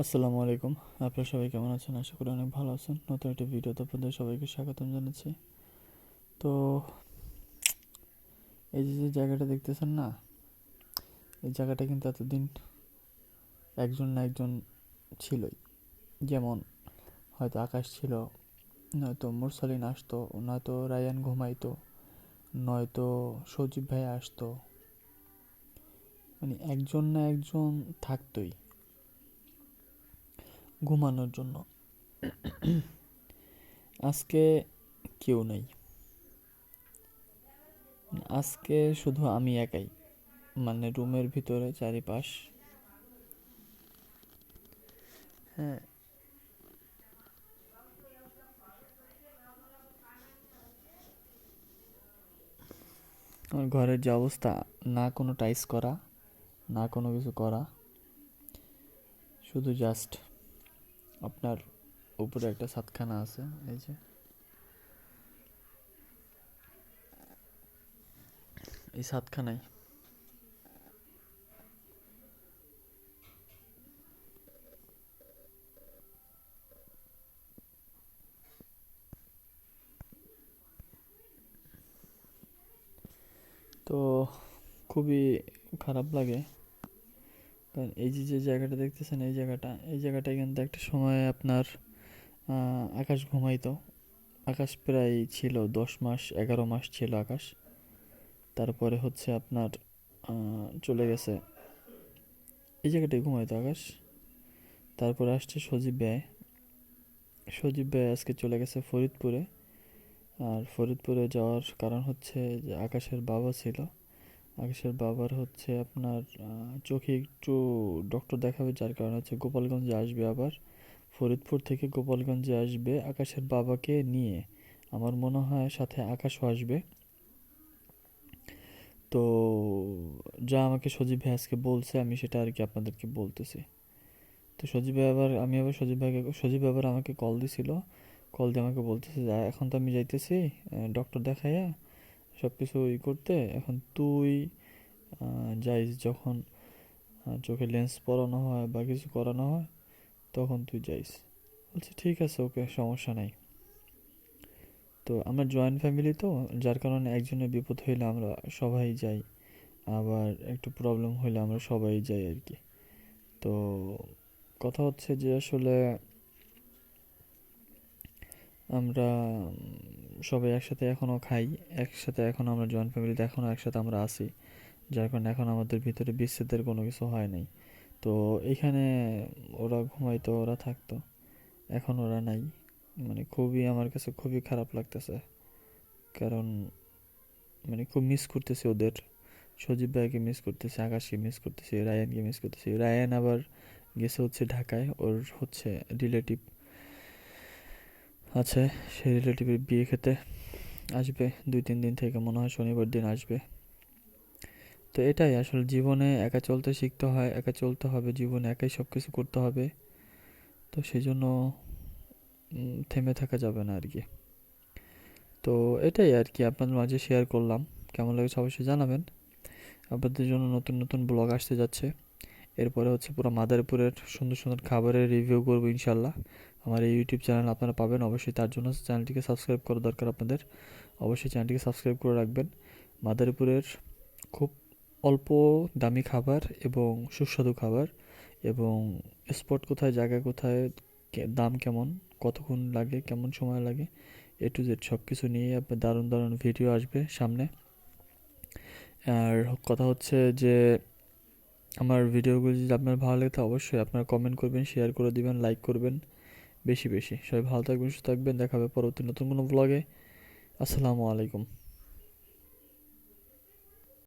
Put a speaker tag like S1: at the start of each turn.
S1: আসসালামু আলাইকুম। আপনারা সবাই কেমন আছেন? আশা করি অনেক ভালো আছেন। নতুন একটা ভিডিওতে আপনাদের সবাইকে স্বাগতম জানাচ্ছি। তো, এই যে যে জায়গাটা দেখতেছেন না, এই জায়গাটা কিন্তু এতদিন একজন না একজন ছিলই। যেমন হয়তো আকাশ ছিল, নয়তো মুরসালিন আসতো, নয়তো রায়ান ঘুমাইতো, নয়তো সজীব ভাই আসতো। মানে একজন না একজন থাকতোই। ঘুমানোর জন্য। আজকে কেউ নেই। আজকে শুধু আমি একাই। মানে রুমের ভিতরে চারিপাশ। হ্যাঁ। আমার ঘরের যে অবস্থা না কোনো টাইস করা না কোনো কিছু করা শুধু জাস্ট আপনার উপরে একটা সাতখানা আছে এই যে। এই সাতখানায়। তো খুবই খারাপ লাগে। কারণ এই যে যে জায়গাটা দেখতেছেন, এই জায়গাটা, এই জায়গাটায় কিন্তু একটা সময় আপনার আকাশ ঘুমাইতো। আকাশ প্রায় ছিল দশ মাস, এগারো মাস ছিল আকাশ। তারপরে হচ্ছে আপনার চলে গেছে। এই জায়গাটায় ঘুমাইতো আকাশ। তারপরে আসছে সজীব ব্যয় সজীব ব্যয় আজকে চলে গেছে ফরিদপুরে। আর ফরিদপুরে যাওয়ার কারণ হচ্ছে যে, আকাশের বাবা ছিল। আকাশের বাবার হচ্ছে আপনার চোখে একটু ডক্টর দেখাবে, যার কারণে হচ্ছে গোপালগঞ্জে আসবে আবার। ফরিদপুর থেকে গোপালগঞ্জে আসবে আকাশের বাবাকে নিয়ে। আমার মনে হয় সাথে আকাশও আসবে। তো, যা আমাকে সজীব ভাই আজকে বলছে, আমি সেটা আর কি আপনাদেরকে বলতেছি। তো সজীব ভাই আবার, আমি আবার সজীব ভাইকে, সজীব আবার আমাকে কল দিছিল। কল দিয়ে আমাকে বলতেছে এখন তো আমি যাইতেছি ডক্টর দেখাইয়া সব কিছু ই করতে, এখন তুই যাইস যখন চোখে লেন্স পরানো হয় বা কিছু করানো হয়, তখন তুই যাইস। বলছে, ঠিক আছে, ওকে, সমস্যা নাই। তো আমরা জয়েন্ট ফ্যামিলি তো, যার কারণে একজনের বিপদ হইলে আমরা সবাই যাই, আবার একটু প্রবলেম হইলে আমরা সবাই যাই আর কি। তো কথা হচ্ছে যে আসলে আমরা সবাই একসাথে এখনও খাই, একসাথে এখনও আমরা জয়েন্ট ফ্যামিলিতে এখনও একসাথে আমরা আছি, যার কারণে এখন আমাদের ভিতরে বিচ্ছেদের কোনো কিছু হয় নাই। তো এখানে ওরা ঘুমাইতো, ওরা থাকতো, এখন ওরা নাই। মানে খুবই আমার কাছে খুবই খারাপ লাগতেছে। কারণ মানে খুব মিস করতেছি ওদের। সজীব ভাইকে মিস করতেছি, আকাশকে মিস করতেছি, রায়ানকে মিস করতেছি। রায়ান আবার গেছে হচ্ছে ঢাকায়, ওর হচ্ছে রিলেটিভ আছে সেই রিলেটিভের বিয়ে খেতে আসবে, দুই, তিন দিন থেকে মনে হয় শনিবার দিন আসবে। তো এটাই আসলে জীবনে একা চলতে শিখতে হয়, একা চলতে হবে, জীবনে একাই সব কিছু করতে হবে। তো সেই জন্য থেমে থাকা যাবে না আর কি তো এটাই আর কি আপনাদের মাঝে শেয়ার করলাম। কেমন লাগছে অবশ্যই জানাবেন। আপনাদের জন্য নতুন নতুন ব্লগ আসতে যাচ্ছে। এরপরে হচ্ছে পুরো মাদারপুরের সুন্দর সুন্দর খাবারের রিভিউ করব ইনশাল্লাহ আমার এই ইউটিউব চ্যানেল আপনারা পাবেন। অবশ্যই তার জন্য চ্যানেলটিকে সাবস্ক্রাইব করা দরকার আপনাদের। অবশ্যই চ্যানেলটিকে সাবস্ক্রাইব করে রাখবেন। মাদারীপুরের খুব অল্প দামি খাবার এবং সুস্বাদু খাবার এবং স্পট কোথায়, জায়গা কোথায় দাম কেমন, কতক্ষণ লাগে, কেমন সময় লাগে এ টু জেড সব কিছু নিয়ে আপনার দারুণ দারুণ ভিডিও আসবে সামনে। আর কথা হচ্ছে যে, আমার ভিডিওগুলো যদি আপনার ভালো লাগে তো অবশ্যই আপনারা কমেন্ট করবেন শেয়ার করে দিবেন লাইক করবেন। বেশি বেশি। সবাই ভালো থাকবেন, সুস্থ থাকবেন। দেখা হবে পরবর্তী নতুন কোনো ব্লগে আসসালামু আলাইকুম।